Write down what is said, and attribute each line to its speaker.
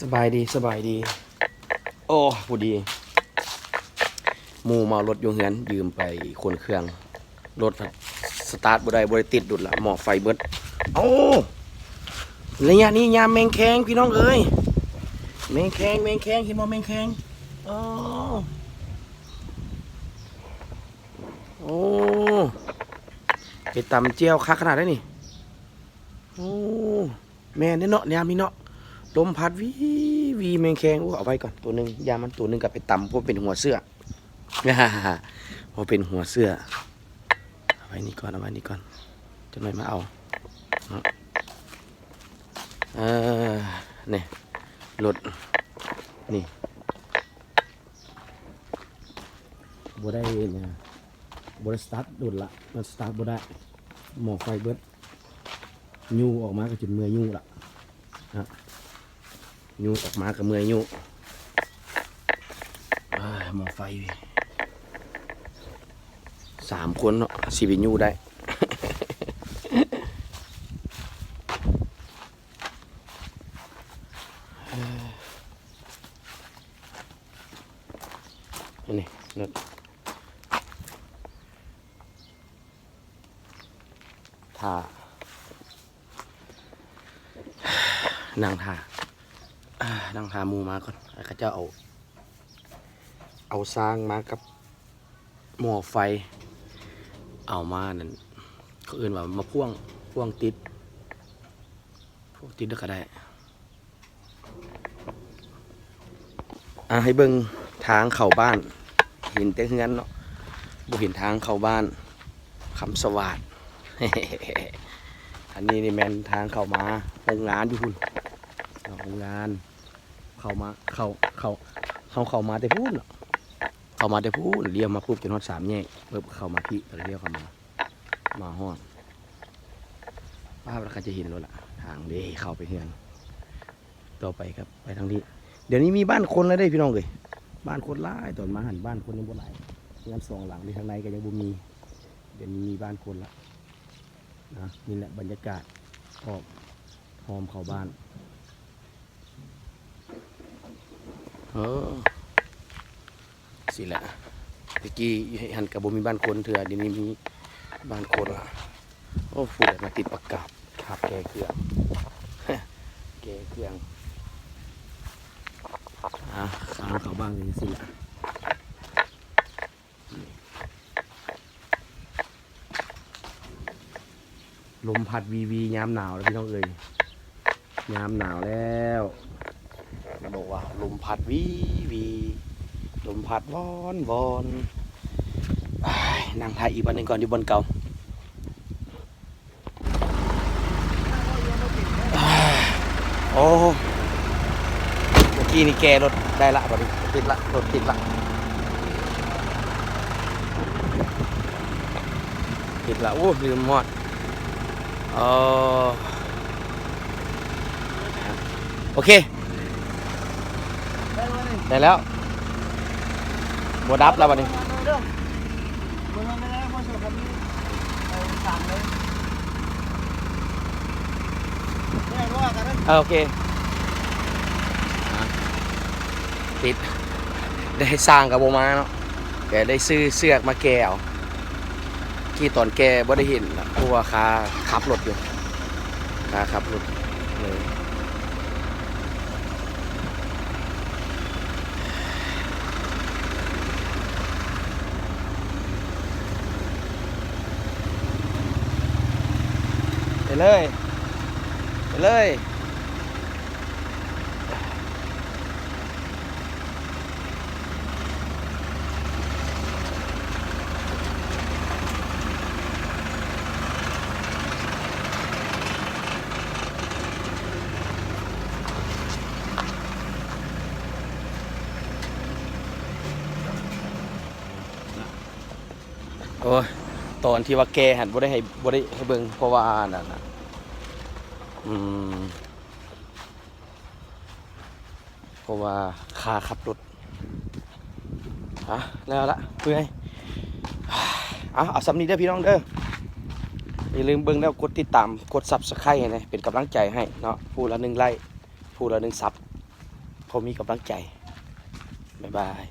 Speaker 1: สบายดีสบายดี โอ้ผู้ดีหมูเมารถอยงเหือนยืมไปคนเครื่องรถสตาร์ทบ่ได้บ่ได้ติดดุดละหมอไฟเบิดโอ้ระยะนี้ยามแมงแคงพี่น้องเอ้ยแมงแคงแมงแคงเห็นบ่แมงแคงโอ้โอ้ไปตำเจียวคักขนาดได้นี่โอ้แม่นเด้เนาะยามนี้เนาะ ลมพัดวีวีแมงแคงอู้เอาไว้ก่อนตัวหนึ่งยามันตัวหนึ่งกับไปตำเพราะเป็นหัวเสื้อเพราะเป็นหัวเสื้อเอาไว้นี่ก่อนเอาไว้นี่ก่อนจะหน่อยมาเอาเออเนี่ยรถนี่บได้เนี่ยบได้สตาร์ทโดดละมันสตาร์ทบได้หมอไฟเบิดยูออกมาก็จุดเมื่อยยูละ ยูออกมากับเมื่อยยูอ้ายหมอไฟสามคนเนาะสิเป็นยูได้อันนี้รถท่านั่งท่า นั่งหาหมูมาก่อนแล้วก็จะเอา เอาสร้างมากับหม้อไฟ เอามานั่นเขาอื่นว่ามาพ่วงพ่วงติดพ่วงติดก็ได้อ่าให้เบิ่งทางเข้าบ้าน เห็นแต่เฮือนเนาะบ่เห็นทางเข้าบ้านคำสวัสดอันนี้นี่แมนทางเข้ามาโรงงานอยู่พุ่นโรงงาน เขามาเขาเขาเขาเขามาแต่พูดเขามาแต่พูดเลี้ยวมาพูดจนฮอดสามแยกเพิ่เขามาพี่เลี้ยวเขามา มาฮอดป้าเราก็จะเห็นแล้วล่ะทางเด้เข้าไปเฮือนต่อไปครับไปทางนี้ เดี๋ยวนี้มีบ้านคนแล้วได้พี่น้องเลยบ้านคนหลายตอนมาหันบ้านคนยังบ่หลายงานสองหลังที่ทางในก็ยังบ่มี เดี๋ยวนี้มีบ้านคนละนะนี่แหละบรรยากาศพร้อมพร้อมเข้าบ้าน เออสิแหละตะกี้หันกับบ่มีบ้านคนเถื่อเดี๋ยวนี้มีบ้านคนละโอ้ฟูดมาติดประกาศขับแกเครื่องแกเครื่องอะข้างเขาบ้างเลยสิละลมพัดวีวียามหนาวแล้วพี่น้องเอ้ยยามหนาวแล้ว บอกว่าลมพัดวีวีลมพัดวอนวอนอนั่งถ่ายอีกวันหนึ่งก่อนอยู่บนเก่าโอ้เมื่อกี้นี่แกรถได้ละตอนนี้ติดละรถติดละติดละโอ้ลืมหมดเออโอเค ได้แล้วบดับแล้ววันนี้เออโอเคปิด ได้สร้างกับโบมาเนาะแกได้ซื้อเสือกมาแกเอาที่ตอนแกบ่ได้เห็นนะเพราะว่าคาขับรถอยู่คาขับรถเลย เลย ไปเลย โอ้ยตอนที่ว่าแกหันบ่ได้ให้บ่ได้ให้เบิ่งเพราะว่านั่นน่ะ อืมเพราะว่าคาขับรถอะแล้วละเพื่อยเอาเอาสำนีเด้อพี่น้องเด้ออย่าลืมเบิ่งแล้วกดติดตามกดซับสไครต์ให้นะเป็นกำลังใจให้เนาะผู้ละหนึ่งไลค์ผู้ละหนึ่งซับพอมีกำลังใจบ๊ายบาย